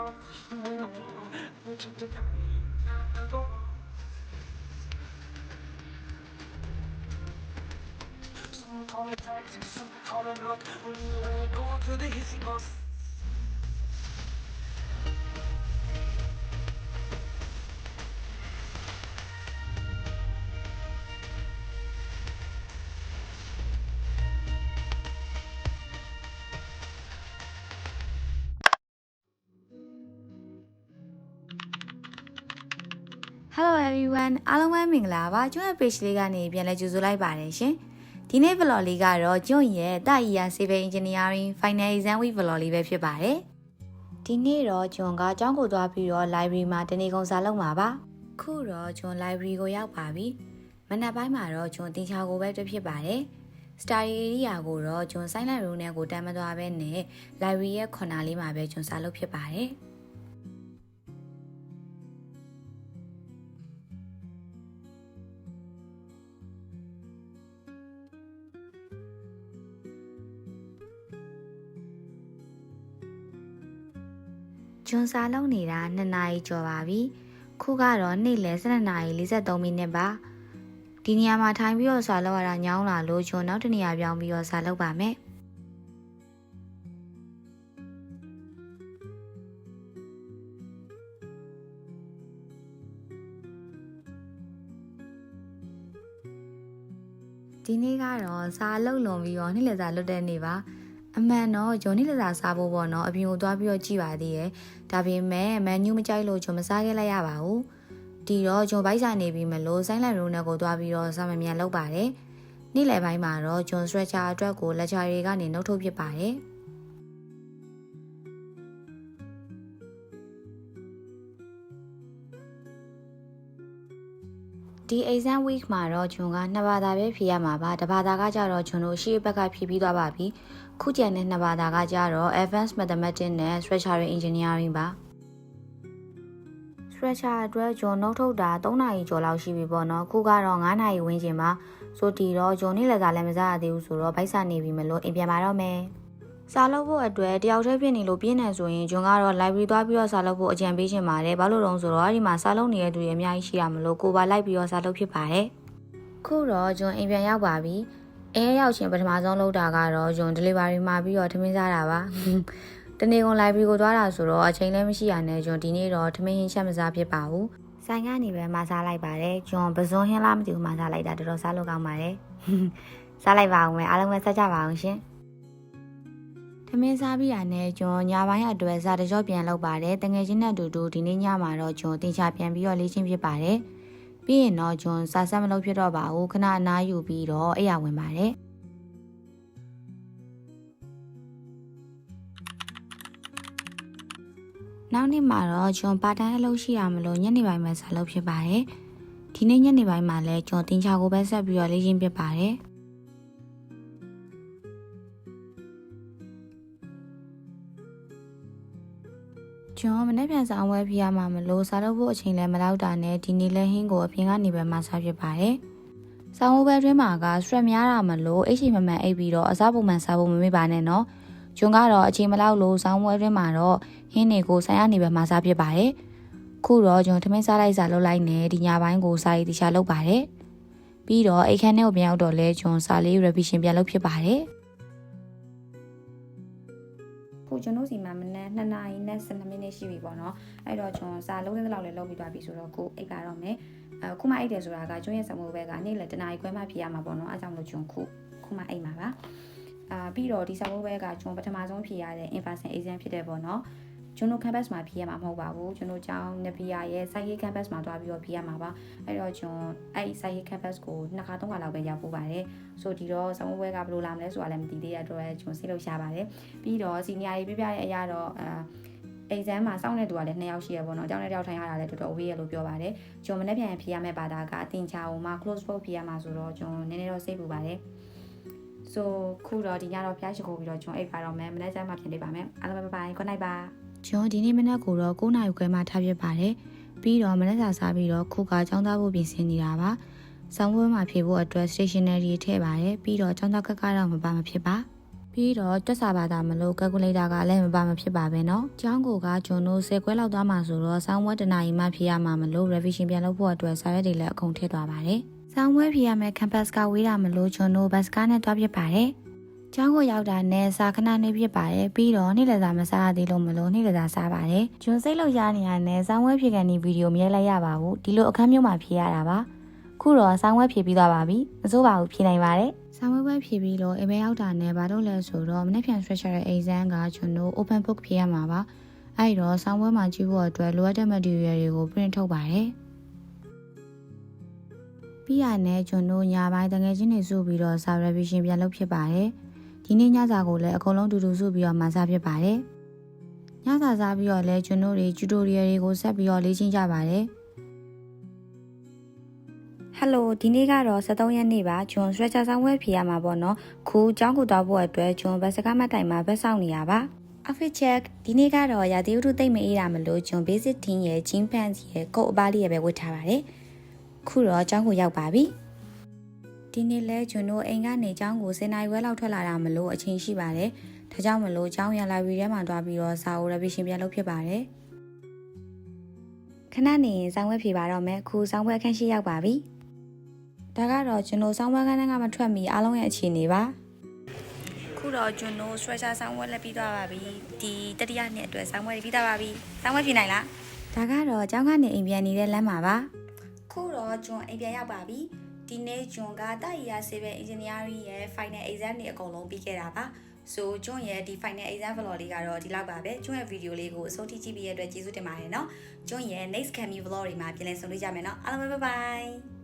Some it taxis, some call it luck. We're going to the hissy bus. Hello everyone အားလုံးပဲမင်္ဂလာပါကျွန်းရဲ့ page လေးကနေပြန်လဲကြိုဆိုလိုက်ပါတယ်ရှင်ဒီနေ့ vlog လေးကတော့ကျွန်းရဲ့တာအီယာ Civil Engineering Final Exam Week vlog လေးပဲဖြစ်ပါတယ်ဒီနေ့တော့ကျွန်းကအကြောင်းကိုသွားပြီးတော့ library မှာတနေကုန်စာလုပ်မှာပါခုတော့ကျွန်း library ကိုရောက်ပါပြီမနက်ပိုင်းမှာတော့ကျွန်းတင်ချာကိုပဲတွေ့ဖြစ်ပါတယ် study area ကိုတော့ကျွန်း silent room နဲ့ကိုတမ်းမသွားဘဲနဲ့ library ရဲ့ corner လေးမှာပဲကျွန်းစာလုပ်ဖြစ်ပါတယ် ဂျွန်စာလုံးနေတာ2နာရီကျော်ပါပြီခုကတော့နေ့လယ်12နာရီ43မိနစ်ပါဒီနေရာမှာထိုင်ပြီးတော့စာလောက်ရတာညောင်းလာလို့ဂျွန်နောက်တစ်နေရာပြောင်းပြီးတော့စာလောက်ပါမယ်ဒီနေ့ကတော့စာလုံလွန်ပြီးတော့နေ့လယ်စာလွတ်တဲ့နေ့ပါ အမှန်တော့ဂျုံနီလက်စာစားဖို့ပေါ့နော်အပြင်ကိုသွားပြီးတော့ကြည့်ပါသေးတယ်ဒါပေမဲ့မန်နူးမကြိုက်လို့ဂျုံမစားခဲ့လိုက်ရပါဘူးဒီတော့ဂျုံဘိုက်ဆိုင်နေပြီမလို့ဆိုင်းလန်ရိုးနဲ့ကိုသွားပြီးတော့စာမမြန်လုပ်ပါတယ်နေ့လယ်ပိုင်းမှာတော့ဂျုံစထရက်ချာအတွက်ကိုလက်ချာတွေကနေနှုတ်ထုတ်ဖြစ်ပါတယ် ဒီ exam week မှာတော့ဂျွန်ကနှစ်ဘာသာပဲဖြေရမှာပါတစ်ဘာသာကကြတော့ဂျွန်တို့ရှေ့ဘက်ကဖြေပြီးသွားပါပြီခုကျန်တဲ့နှစ်ဘာသာကကြတော့ advanced mathematics နဲ့ structural engineering ပါ structure အတွက်ဂျွန်နှုတ်ထုတ်တာ3နာရီကျော်လောက်ရှိပြီပေါ့နော်ခုကတော့9နာရီဝန်းကျင်ပါဆိုတီတော့ဂျွန်နေ့လည်းစားလည်းမစားရသေးဘူးဆိုတော့ဗိုက်စာနေပြီမလို့အိမ်ပြန်ပါတော့မယ် စာလုပ်ဖို့အတွက်တယောက်တည်းဖြစ်နေလို့ပြင်းနေဆိုရင်ဂျွန်ကတော့ library သွားပြီးတော့စာလုပ်ဖို့အကြံပေးချင်ပါတယ်ဘာလို့လဲဆိုတော့ဒီမှာစာလုပ်နေတဲ့သူတွေအများကြီးရှိရမလို့ကိုပါလိုက်ပြီးတော့စာလုပ်ဖြစ်ပါတယ်ခုတော့ဂျွန်အိမ်ပြန်ရောက်ပါပြီအဲရောက်ချင်းပထမဆုံးလုပ်တာကတော့ဂျွန် delivery မှာပြီးတော့ထမင်းစားတာပါတနေ့ကုန် library ကိုသွားတာဆိုတော့အချိန်လည်းမရှိရနဲ့ဂျွန်ဒီနေ့တော့ထမင်းဟင်းချက်မစားဖြစ်ပါဘူးဆိုင်ကနေပဲမစားလိုက်ပါတယ်ဂျွန်ပဇွန်ဟင်းလားမသိဘူးမစားလိုက်တာတော်တော်စားလို့ကောင်းပါတယ်စားလိုက်ပါအောင်မယ်အားလုံးပဲဆက်ကြပါအောင်ရှင် ထမင်းစားပြီးရနဲ့ဂျွန်ညပိုင်းအတွက်စားတကြောပြန်လုပ်ပါတယ်တငယ်ချင်းနဲ့အတူတူဒီနေ့ညမှာတော့ဂျွန်တင်ချပြန်ပြီးတော့လေ့ကျင့်ဖြစ်ပါတယ်ပြီးရင်တော့ဂျွန်စားဆက်မလုပ်ဖြစ်တော့ပါဘူးခဏအနားယူပြီးတော့အိယာဝင်ပါတယ်နောက်နေ့မှာတော့ဂျွန်ပါတိုင်းအလုပ်ရှိရမလို့ညနေပိုင်းမှာစားလုပ်ဖြစ်ပါတယ်ဒီနေ့ညနေပိုင်းမှာလည်းဂျွန်တင်ချကိုပဲဆက်ပြီးတော့လေ့ကျင့်ဖြစ်ပါတယ် ကျွန်တော်မနေ့ပြန်ဆောင်ဝဲပြရမှာမလို့စားလုပ်ဖို့အချိန်လည်းမလောက်တာနဲ့ဒီနေ့လဲဟင်းကိုအပြင်ကနေပဲမစားဖြစ်ပါတယ်။ဆောင်းဝဲအတွင်းမှာက stress များတာမလို့အိတ်ချိန်မမှန်အိပ်ပြီးတော့အစားပုံမှန်စားဖို့မမေ့ပါနဲ့နော်။ကျွန်ကတော့အချိန်မလောက်လို့ဆောင်းဝဲအတွင်းမှာတော့ဟင်းတွေကိုဆိုင်ရနေပဲမစားဖြစ်ပါတယ်။ခုတော့ကျွန်တော်ထမင်းစားလိုက်စားလုပ်လိုက်နေဒီညပိုင်းကိုစားရည်တခြားလုပ်ပါတယ်။ပြီးတော့အိတ်ခမ်းထဲကိုပြန်ရောက်တော့လဲကျွန်တော်စာလေး revision ပြန်လုပ်ဖြစ်ပါတယ်။ ကျွန်တော်စီမှာမနက်2နာရီနဲ့12မိနစ်ရှိပြီပေါ့နော်အဲ့တော့ကျွန်တော်စာလုံးတဲ့လောက်လည်းလုပ်ပြီးသွားပြီဆိုတော့ကိုအိတ်ပါတော့မယ်အခုမှအိတ်တယ်ဆိုတာကကျွန်းရဲ့စမိုးဘက်ကနေ့လည်းတနာရီခွဲမှဖြေရမှာပေါ့နော်အဲကြောင့်မလို့ကျွန်တော်ခုခုမှအိတ်မှာပါအာပြီးတော့ဒီစမိုးဘက်ကကျွန်တော်ပထမဆုံးဖြေရတဲ့ in person exam ဖြစ်တယ်ပေါ့နော် ကျွန်တော် campus မှာဖြေရမှာမဟုတ်ပါဘူးကျွန်တော်ကျောင်းနဗီယာရဲ့ site campus မှာတွားပြီးတော့ဖြေရမှာပါအဲ့တော့ကျွန်တော်အဲ့ site campus ကိုနှစ်ခါသုံးခါလောက်ပဲရောက်ပို့ပါတယ်ဆိုဒီတော့စမိုးဘက်ကဘယ်လိုလာမလဲဆိုတာလည်းမသိသေးတဲ့အတွက်ကျွန်တော်စိတ်လို့ရှားပါတယ်ပြီးတော့ senior တွေပြပြတဲ့အရာတော့အာ exam မှာစောင့်တဲ့သူကလည်း2ယောက်ရှိရပေါ့နော်အကြောင်းနဲ့တယောက်ထိုင်ရတာလည်းတော်တော်ဝေးရလို့ပြောပါတယ်ကျွန်တော်မနေ့ပြန်ဖြေရမယ့်ဘာသာကအတင်ချာဟိုမှာ close book ဖြေရမှာဆိုတော့ကျွန်တော်နည်းနည်းတော့စိတ်ပူပါတယ် so ခုတော့ဒီညတော့ဖျားရှိခိုးပြီးတော့ကျွန်တော်အိတ်ပါတော့မယ်မနေ့ကျမှပြင်နေပါမယ်အားလုံးပဲ bye bye good night ပါ ကျွန်တော်ဒီနေ့မနက်ကိုတော့9နာရီခွဲမှထားပြပါတယ်ပြီးတော့မနေ့စာစားပြီးတော့ခုကចောင်းသားဖို့ပြင်ဆင်နေတာပါဆောင်းပွဲမှာဖြေဖို့အတွက် stationery ထည့်ပါတယ်ပြီးတော့ចောင်းသားကက်ကတော့မပါမဖြစ်ပါ ပြီးတော့တွက်စာဘာသာမလို့ calculator ကလည်းမပါမဖြစ်ပါပဲเนาะ။ကျောင်းကိုကကျွန်တော်10ခွဲလောက်သွားမှာဆိုတော့ဆောင်းဝဲတနာရီမှဖြေရမှာမလို့ revision ပြန်လုပ်ဖို့အတွက်စာရွက်တွေလည်းအကုန်ထည့်သွားပါတယ်။ဆောင်းဝဲဖြေရမယ့် campus ကဝေးတာမလို့ကျွန်တော်ဘတ်စကားနဲ့တွားဖြစ်ပါတယ်။ ကျောင်းကိုရောက်တာနဲ့စာခဏနေဖြစ်ပါတယ်ပြီးတော့နေ့လည်စာမစားရသေးလို့မလို့နေ့လည်စာစားပါတယ်ကျွန်စိတ်လို့ရနေရတဲ့ဆောင်းဝဲဖြေကန်ဒီဗီဒီယိုမရိုက်လိုက်ရပါဘူးဒီလိုအခန်းမျိုးမှာဖြေရတာပါခုတော့ဆောင်းဝဲဖြေပြီးသွားပါပြီမစိုးပါဘူးဖြေနိုင်ပါတယ်ဆောင်းဝဲပွဲဖြေပြီးတော့အိမ်မဲရောက်တာနဲ့ဘာလို့လဲဆိုတော့မနေ့ပြန် structure exam ကကျွန်တော် open book ဖြေရမှာပါအဲ့တော့ဆောင်းဝဲမှာကြည့်ဖို့အတွက်လိုအပ်တဲ့ material တွေကို print ထုတ်ပါတယ်ပြီးရနဲ့ကျွန်တော်ညာပိုင်းတငယ်ချင်းတွေစုပြီးတော့စာ revision ပြန်လုပ်ဖြစ်ပါတယ် ဒီနေ့ညစာကိုလည်းအကုန်လုံးတူတူစုပြီးတော့မှစားဖြစ်ပါတယ်ညစာစားပြီးတော့လည်းကျွန်တော်တွေ tutorial တွေကိုဆက်ပြီးတော့လေ့ကျင့်ကြပါတယ်ဟယ်လိုဒီနေ့ကတော့73ရက်နေ့ပါကျွန် stretcher ဆောင်ဝဲဖြေရမှာပေါ့နော်ခုကျောင်းကိုသွားဖို့အတွက်ကျွန်ဘတ်စကားမတိုင်မှာဘက်ဆောင်နေရပါ outfit check ဒီနေ့ကတော့ရာသီဥတုသိမ့်မအေးတာမလို့ကျွန် basic team ရဲ့ jean pants ရဲ့ကုတ်အပားလေးရဲ့ပဲဝတ်ထားပါတယ်ခုတော့ကျောင်းကိုရောက်ပါပြီ ဒီနေ့လဲကျွန်တို့အိမ်ကနေကျောင်းကို10နာရီဝဲလောက်ထွက်လာတာမလို့အချိန်ရှိပါတယ်ဒါကြောင့်မလို့ကျောင်းရန် library ထဲမှာတွားပြီးတော့စာအုပ် revision ပြန်လုပ်ဖြစ်ပါတယ်ခဏနေရင်စောင်းဝဲဖြေပါတော့မယ်ခုစောင်းဝဲအခန်းရှိရောက်ပါပြီဒါကတော့ကျွန်တော်စောင်းဝဲခန်းကမထွက်မီအားလုံးရဲ့အခြေအနေပါခုတော့ကျွန်တော် stretcher စောင်းဝဲလက်ပြီးသွားပါပြီဒီတတိယနှစ်အတွက်စောင်းဝဲပြီးသွားပါပြီစောင်းဝဲဖြေနိုင်လားဒါကတော့ကျောင်းကနေအိမ်ပြန်နေတဲ့လမ်းမှာပါခုတော့ကျွန်အိမ်ပြန်ရောက်ပါပြီ ဒီနေ့ကျွန်ကတာရီယာ Civil Engineering ရဲ့ Final Exam တွေအကုန်လုံးပြီးခဲ့တာပါဆိုကျွန်းရဲ့ဒီ final exam vlog လေးကတော့ဒီလောက်ပါပဲကျွန်းရဲ့ video လေးကိုအဆုံးထိကြည့်ပြီးရတဲ့အတွက်ကျေးဇူးတင်ပါတယ်เนาะကျွန်းရဲ့ next cameo vlog တွေမှာပြန်လည်ဆုံတွေ့ကြမယ်เนาะအားလုံးပဲ bye bye